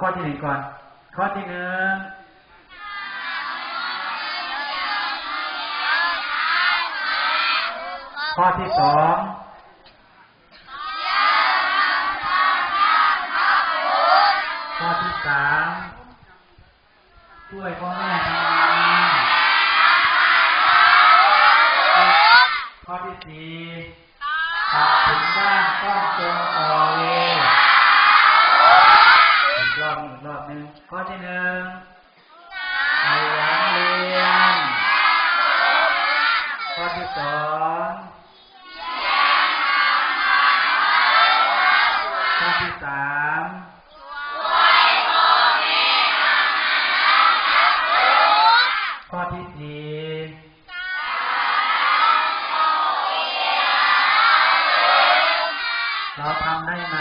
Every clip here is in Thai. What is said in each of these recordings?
ข้อที่หนึ่งก่อน ข้อที่หนึ่งข้อที่สองข้อที่สามช่วยพ่อแม่ทำงานข้อที่สี่ตัดถึงบ้านต้องตรงต่อเวอีกรอบหนึ่งอีกรอบหนึ่งข้อที่หนึ่งขยันเรียน ข้อที่สองข้อที่สามข้อที่สี่ เราทำได้ไหม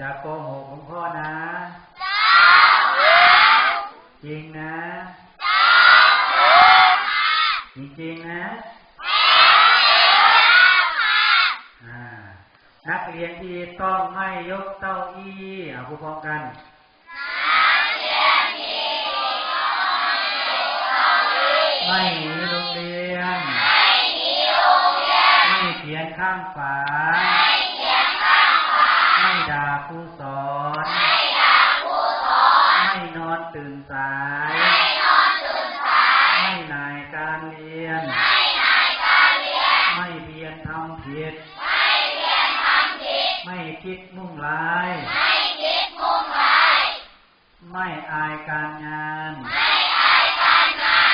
จะโกหกหลวงพ่อนะจริงนะจริงๆนะนักเรียนที่ต้องไม่ยกเต้าอี้เอาพูดพร้อมกัน ไม่หนีโรงเรียน ไม่เขียนข้างฝา ไม่ด่าครูสอนไม่นอนตื่นสาย ไม่นายการเรียน ไม่เพียรทำผิดไม่คิดมุ่งร้าย ไม่อายการงาน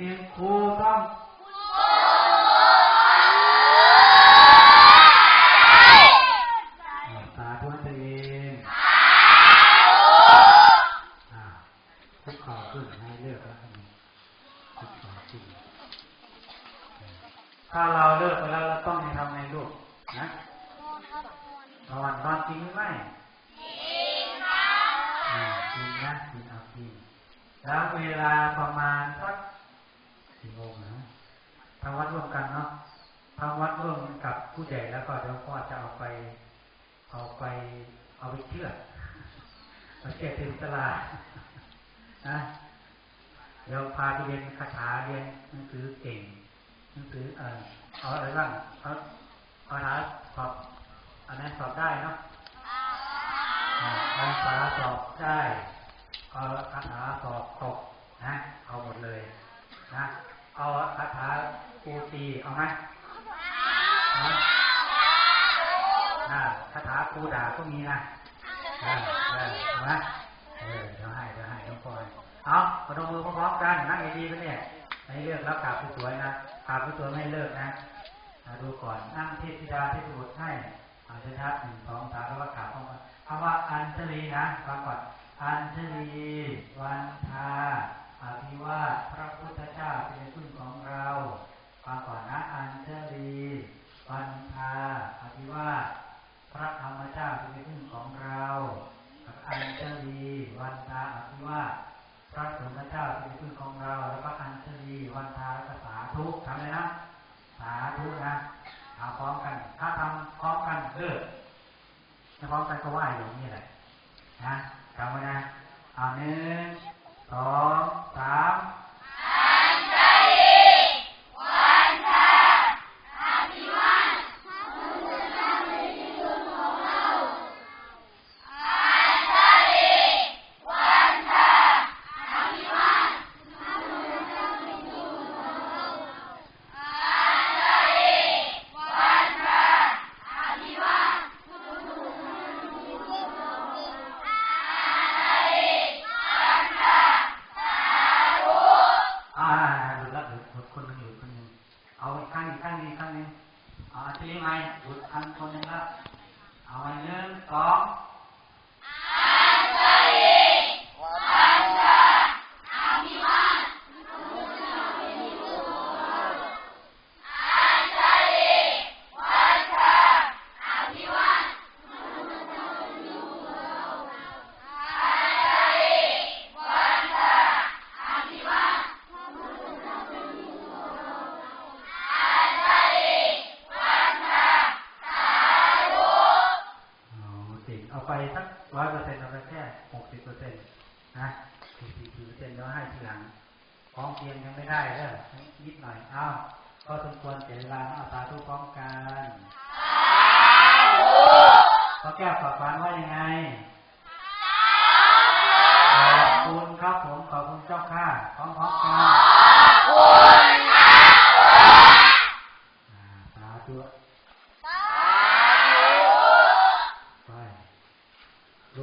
นึ่งครูต้องสาธุตัวเองอ่าคุกเข่าขึ้นให้เลือกแล้วกันคุกเข่าขึ้นถ้าเราเลิกไปแล้วเราต้องให้ทำไงลูกนะนอนนอนจริงหรือไม่อ่าจริงนะจริงเอาจริงแล้วเวลาประมาณสัก สี่โมงนะทางวัดร่วมกันเนาะทางวัดร่วมกับผู้ใหญ่แล้วก็เดี๋ยวพ่อจะเอาไป เอาไป เอาไปเชื่อดมาเชื่อดเต็มตลาดนะเดี๋ยวพาไปเรียนคาถาเรียนหนังสือเก่งหนังสือเอ่อเอาอะไรบ้างเอาคาถาสอบอันนั้นสอบได้เนาะอ่าภาษาสอบได้เอาคาถาสอบตกนะ เอาหมดเลย นะเอาคาถาปูตีเอาไหมคาถาครูด่าก็มีนะเอาไหมเออเดี๋ยวให้เดี๋ยวให้ต้องคอยเอาพนมมือพร้อมๆกันนั่งดีๆไปเนี่ยให้เลือกแล้วกราบผู้สวยนะกราบผู้สวยไม่เลิกนะดูก่อนนั่งเทพธิดาเทพบุตรให้อาจจะหนึ่งสองสามแล้วว่ากราบพร้อมกันคำว่าอัญชลีนะฟังก่อนอัญชลีวันทา อภิวาทพระพุทธเจ้าเป็นผู้ของเราฟังก่อนนะอัญชลีวันทาอภิวาทพระธรรมเจ้าเป็นที่พึ่งของเราอัญชลีวันทาอภิวาทพระสงฆ์เจ้าเป็นที่พึ่งของเรา แล้วก็อัญชลีวันทาแล้วก็สาธุทำเลยนะ สาธุนะเอาพร้อมกัน ถ้าทำพร้อมกันเออถ้าพร้อมกันก็ไหวอย่างนี้แหละนะจำไว้นะเอาหนึ่ง สองสาม คนคนหนึ่งคนหนึ่งเอาข้างนี้ข้างนี้ข้างนึงเอาทีนี้ไหมหยุดทำคนหนึ่งละเอาไว้หนึ่งสอง ไปสักร้อยเปอร์เซ็นต์เราได้แค่หกสิบเปอร์เซ็นต์นะสี่สิบเปอร์เซ็นต์แล้วให้ทีหลังของเพียงยังไม่ได้เด้อนิดหน่อยอ้าวก็สมควรเสียเวลาอาสาทุกพร้อมกันพระแก้วฝากฝันว่ายังไงขอบคุณครับผมขอบคุณเจ้าค่ะพร้อมๆกัน